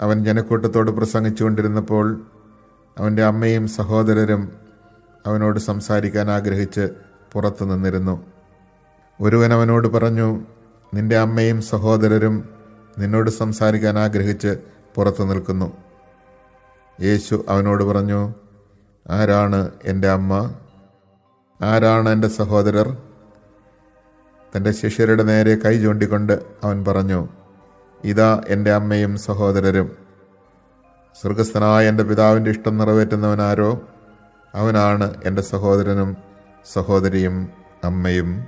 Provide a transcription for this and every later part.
അവൻ ജനക്കൂട്ടത്തോട് പ്രസംഗിച്ചുകൊണ്ടിരുന്നപ്പോൾ അവന്റെ അമ്മയും സഹോദരരും അവനോട് സംസാരിക്കാൻ ആഗ്രഹിച്ച് പുറത്തു നിന്നിരുന്നു. ഒരുവൻ അവനോട് പറഞ്ഞു നിന്റെ അമ്മയും സഹോദരരും നിന്നോട് സംസാരിക്കാൻ ആഗ്രഹിച്ച് പുറത്തു നിൽക്കുന്നു. യേശു അവനോട് പറഞ്ഞു ആരാണ് എന്റെ അമ്മ? ആരാണ് എന്റെ സഹോദരർ? തന്റെ ശിഷ്യരുടെ നേരെ കൈ ചൂണ്ടിക്കൊണ്ട് അവൻ പറഞ്ഞു ഇതാ എന്റെ അമ്മയും സഹോദരരും. സ്വർഗസ്ഥനായ എന്റെ പിതാവിന്റെ ഇഷ്ടം നിറവേറ്റുന്നവനാരോ? അവനാണ് എന്റെ സഹോദരനും സഹോദരിയും അമ്മയും.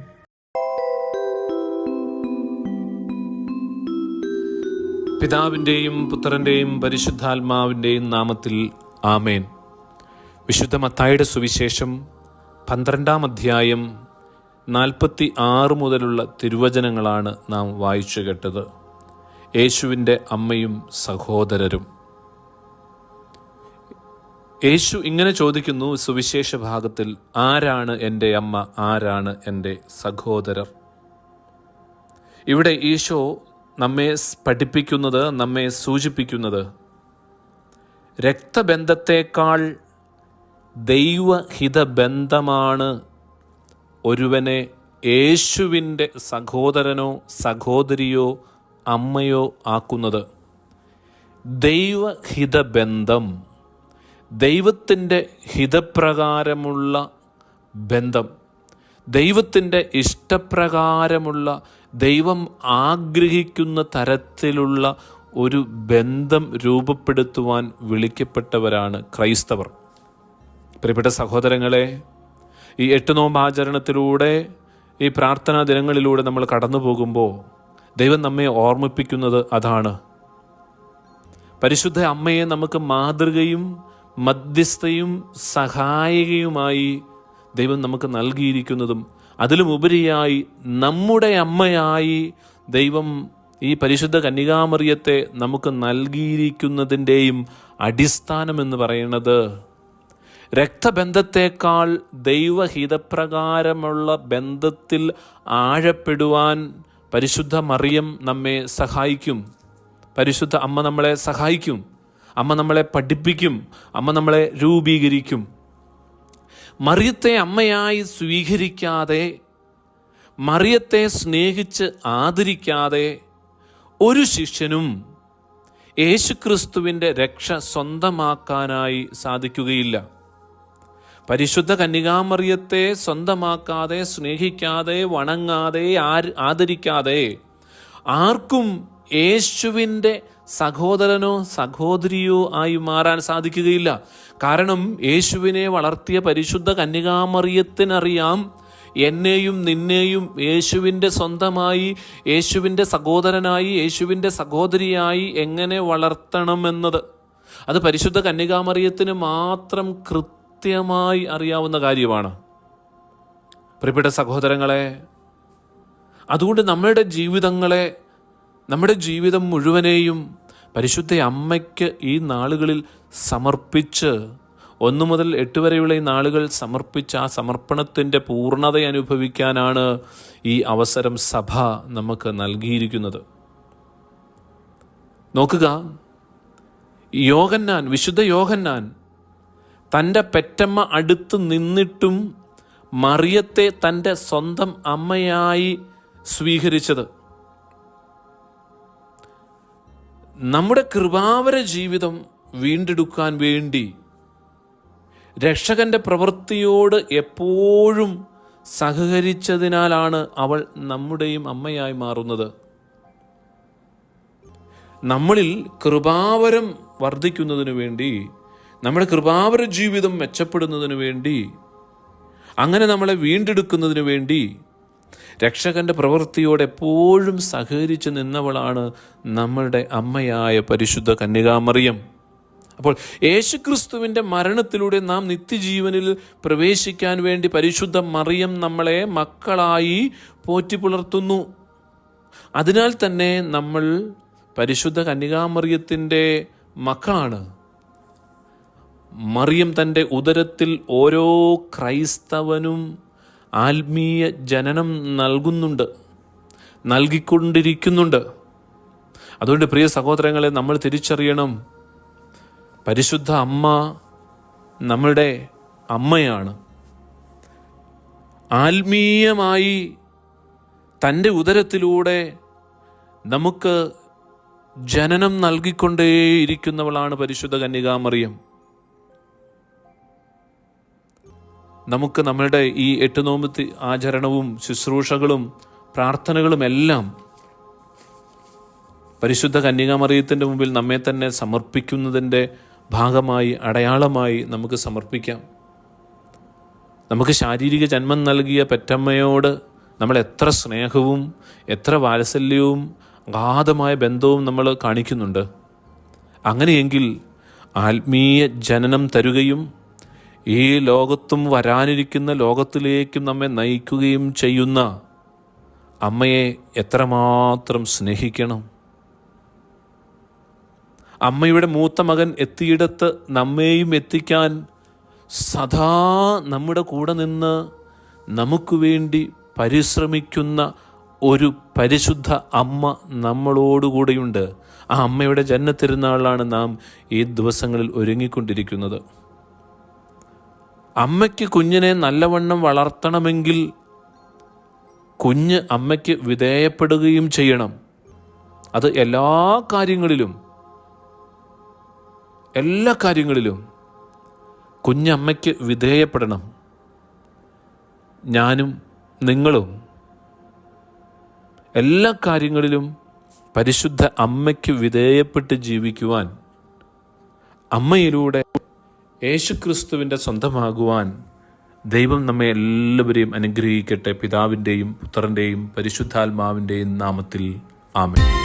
പിതാവിന്റെയും പുത്രന്റെയും പരിശുദ്ധാത്മാവിന്റെയും നാമത്തിൽ ആമേൻ. വിശുദ്ധ മത്തായുടെ സുവിശേഷം പന്ത്രണ്ടാം അധ്യായം നാൽപ്പത്തി ആറ് മുതലുള്ള തിരുവചനങ്ങളാണ് നാം വായിച്ചു കേട്ടത്. യേശുവിന്റെ അമ്മയും സഹോദരരും. യേശു ഇങ്ങനെ ചോദിക്കുന്നു സുവിശേഷ ഭാഗത്തിൽ ആരാണ് എന്റെ അമ്മ? ആരാണ് എന്റെ സഹോദരർ? ഇവിടെ ഈശോ നമ്മെ പഠിപ്പിക്കുന്നത് നമ്മെ സൂചിപ്പിക്കുന്നത് രക്തബന്ധത്തേക്കാൾ ദൈവഹിതബന്ധമാണ് ഒരുവനെ യേശുവിന്റെ സഹോദരനോ സഹോദരിയോ അമ്മയോ ആക്കുന്നത്? ദൈവഹിതബന്ധം ദൈവത്തിന്റെ ഹിതപ്രകാരമുള്ള ബന്ധം ദൈവത്തിന്റെ ഇഷ്ടപ്രകാരമുള്ള ദൈവം ആഗ്രഹിക്കുന്ന തരത്തിലുള്ള ഒരു ബന്ധം രൂപപ്പെടുത്തുവാൻ വിളിക്കപ്പെട്ടവരാണ് ക്രൈസ്തവർ. പ്രിയപ്പെട്ട സഹോദരങ്ങളെ ഈ എട്ട് നോമ്പാചരണത്തിലൂടെ ഈ പ്രാർത്ഥനാ ദിനങ്ങളിലൂടെ നമ്മൾ കടന്നു പോകുമ്പോൾ ദൈവം നമ്മെ ഓർമ്മിപ്പിക്കുന്നത് അതാണ്. പരിശുദ്ധ അമ്മയെ നമുക്ക് മാതൃകയും മധ്യസ്ഥയും സഹായികയുമായി ദൈവം നമുക്ക് നൽകിയിരിക്കുന്നതും അതിലുമുപരിയായി നമ്മുടെ അമ്മയായി ദൈവം ഈ പരിശുദ്ധ കന്യകാമറിയത്തെ നമുക്ക് നൽകിയിരിക്കുന്നതിന്റെയും അടിസ്ഥാനം എന്ന് പറയുന്നത് രക്തബന്ധത്തേക്കാൾ ദൈവഹിതപ്രകാരമുള്ള ബന്ധത്തിൽ ആഴപ്പെടുവാൻ പരിശുദ്ധ മറിയം നമ്മെ സഹായിക്കും. പരിശുദ്ധ അമ്മ നമ്മളെ സഹായിക്കും. അമ്മ നമ്മളെ പഠിപ്പിക്കും. അമ്മ നമ്മളെ രൂപീകരിക്കും. മറിയത്തെ അമ്മയായി സ്വീകരിക്കാതെ മറിയത്തെ സ്നേഹിച്ച് ആദരിക്കാതെ ഒരു ശിഷ്യനും യേശുക്രിസ്തുവിന്റെ രക്ഷ സ്വന്തമാക്കാനായി സാധിക്കുകയില്ല. പരിശുദ്ധ കന്യകാമറിയത്തെ സ്വന്തമാക്കാതെ സ്നേഹിക്കാതെ വണങ്ങാതെ ആദരിക്കാതെ ആർക്കും യേശുവിന്റെ സഹോദരനോ സഹോദരിയോ ആയി മാറാൻ സാധിക്കുകയില്ല. കാരണം യേശുവിനെ വളർത്തിയ പരിശുദ്ധ കന്യകാമറിയത്തിനറിയാം എന്നെയും നിന്നെയും യേശുവിന്റെ സ്വന്തമായി യേശുവിന്റെ സഹോദരനായി യേശുവിന്റെ സഹോദരിയായി എങ്ങനെ വളർത്തണമെന്നത്? അത് പരിശുദ്ധ കന്യകാമറിയത്തിന് മാത്രം കൃത്യമായി അറിയാവുന്ന കാര്യമാണ്. പ്രിയപ്പെട്ട സഹോദരങ്ങളെ അതുകൊണ്ട് നമ്മളുടെ ജീവിതങ്ങളെ നമ്മുടെ ജീവിതം മുഴുവനെയും പരിശുദ്ധ അമ്മയ്ക്ക് ഈ നാളുകളിൽ സമർപ്പിച്ച് ഒന്നു മുതൽ എട്ട് വരെയുള്ള ഈ നാളുകൾ സമർപ്പിച്ച് ആ സമർപ്പണത്തിന്റെ പൂർണത അനുഭവിക്കാനാണ് ഈ അവസരം സഭ നമുക്ക് നൽകിയിരിക്കുന്നത്. നോക്കുക യോഗന്നാൻ വിശുദ്ധ യോഹന്നാൻ തന്റെ പെറ്റമ്മ അടുത്ത് നിന്നിട്ടും മറിയത്തെ തന്റെ സ്വന്തം അമ്മയായി സ്വീകരിച്ചത്. നമ്മുടെ കൃപാവര ജീവിതം വീണ്ടെടുക്കാൻ വേണ്ടി രക്ഷകന്റെ പ്രവൃത്തിയോട് എപ്പോഴും സഹകരിച്ചതിനാലാണ് അവൾ നമ്മുടെയും അമ്മയായി മാറുന്നത്. നമ്മളിൽ കൃപാവരം വർദ്ധിക്കുന്നതിനു വേണ്ടി നമ്മുടെ കൃപാവര ജീവിതം മെച്ചപ്പെടുന്നതിനു വേണ്ടി അങ്ങനെ നമ്മളെ വീണ്ടെടുക്കുന്നതിന് വേണ്ടി രക്ഷകന്റെ പ്രവൃത്തിയോട് എപ്പോഴും സഹകരിച്ച് നിന്നവളാണ് നമ്മളുടെ അമ്മയായ പരിശുദ്ധ കന്യകാമറിയം. അപ്പോൾ യേശുക്രിസ്തുവിന്റെ മരണത്തിലൂടെ നാം നിത്യജീവനിൽ പ്രവേശിക്കാൻ വേണ്ടി പരിശുദ്ധ മറിയം നമ്മളെ മക്കളായി പോറ്റി പുലർത്തുന്നു. അതിനാൽ തന്നെ നമ്മൾ പരിശുദ്ധ കന്യകാമറിയത്തിന്റെ മക്കളാണ്. മറിയം തന്റെ ഉദരത്തിൽ ഓരോ ക്രൈസ്തവനും ആത്മീയ ജനനം നൽകുന്നുണ്ട് നൽകിക്കൊണ്ടിരിക്കുന്നുണ്ട്. അതുകൊണ്ട് പ്രിയ സഹോദരങ്ങളെ നമ്മൾ തിരിച്ചറിയണം പരിശുദ്ധ അമ്മ നമ്മുടെ അമ്മയാണ്. ആത്മീയമായി തന്റെ ഉദരത്തിലൂടെ നമുക്ക് ജനനം നൽകിക്കൊണ്ടേയിരിക്കുന്നവളാണ് പരിശുദ്ധ കന്യകാമറിയം. നമുക്ക് നമ്മളുടെ ഈ എട്ട് നോമ്പ് ആചരണവും ശുശ്രൂഷകളും പ്രാർത്ഥനകളും എല്ലാം പരിശുദ്ധ കന്യകാമറിയത്തിന്റെ മുമ്പിൽ നമ്മെ തന്നെ സമർപ്പിക്കുന്നതിന്റെ ഭാഗമായി അടയാളമായി നമുക്ക് സമർപ്പിക്കാം. നമുക്ക് ശാരീരിക ജന്മം നൽകിയ പെറ്റമ്മയോട് നമ്മൾ എത്ര സ്നേഹവും എത്ര വാത്സല്യവും അഗാധമായ ബന്ധവും നമ്മൾ കാണിക്കുന്നുണ്ട്. അങ്ങനെയെങ്കിൽ ആത്മീയ ജനനം തരുകയും ഈ ലോകത്തും വരാനിരിക്കുന്ന ലോകത്തിലേക്കും നമ്മെ നയിക്കുകയും ചെയ്യുന്ന അമ്മയെ എത്രമാത്രം സ്നേഹിക്കണം. അമ്മയുടെ മൂത്ത മകൻ എത്തിയിടത്ത് നമ്മെയും എത്തിക്കാൻ സദാ നമ്മുടെ കൂടെ നിന്ന് നമുക്ക് വേണ്ടി പരിശ്രമിക്കുന്ന ഒരു പരിശുദ്ധ അമ്മ നമ്മളോടുകൂടെയുണ്ട് ആ അമ്മയുടെ ജന്മത്തിരുന്നാളാണ് നാം ഈ ദിവസങ്ങളിൽ ഒരുങ്ങിക്കൊണ്ടിരിക്കുന്നത്. അമ്മയ്ക്ക് കുഞ്ഞിനെ നല്ലവണ്ണം വളർത്തണമെങ്കിൽ കുഞ്ഞ് അമ്മയ്ക്ക് വിധേയപ്പെടുകയും ചെയ്യണം. അത് എല്ലാ കാര്യങ്ങളിലും എല്ലാ കാര്യങ്ങളിലും കുഞ്ഞമ്മയ്ക്ക് വിധേയപ്പെടണം. ഞാനും നിങ്ങളും എല്ലാ കാര്യങ്ങളിലും പരിശുദ്ധ അമ്മയ്ക്ക് വിധേയപ്പെട്ട് ജീവിക്കുവാൻ അമ്മയിലൂടെ യേശുക്രിസ്തുവിന്റെ സ്വന്തമാകുവാൻ ദൈവം നമ്മെ എല്ലാവരെയും അനുഗ്രഹിക്കട്ടെ. പിതാവിന്റെയും പുത്രന്റെയും പരിശുദ്ധാത്മാവിന്റെയും നാമത്തിൽ ആമേൻ.